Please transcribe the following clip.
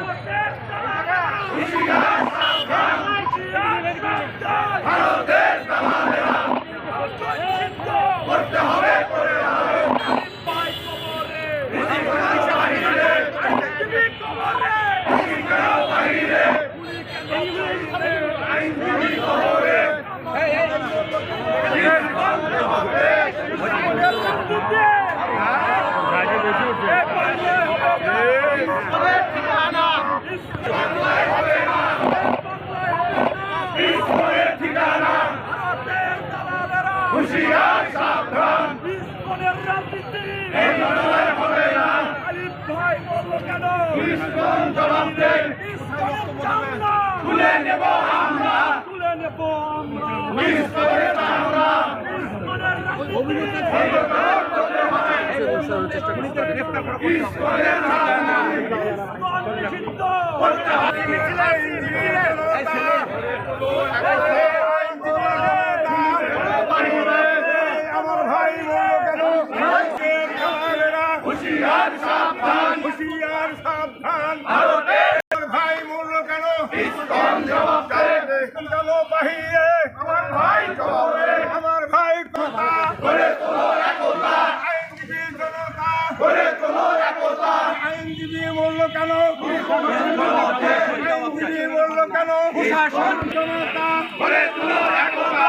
হুশিয়ার সাবধান ইসকনের এই লড়াই হবে না। ভাই বলল কেন? ইসকন জবাব চামড়া। তুলে নেব আমরা। তুলে নেব আমরা। ইসকনের আমরা ইসকনের রাজনীতি। ইসকনের রাজনীতি ইসকন নিষিদ্ধ আমার ভাই বলল কেন হুশিয়ার সাবধান। হুশিয়ার সাবধান। ভারতের ভাই মরল কেন? ইসকন জবাব। দেয় গেল বাহিরে। আমার ভাই জবাবে। আমার ভাই কথা। করে তোলো একতা। আইনজীবী জনতা। করে তোলো একতা। আইনজীবী মরল কেন? আইনজীবী মরল কেন? প্রশাসন জনতা। করে তোলো একতা।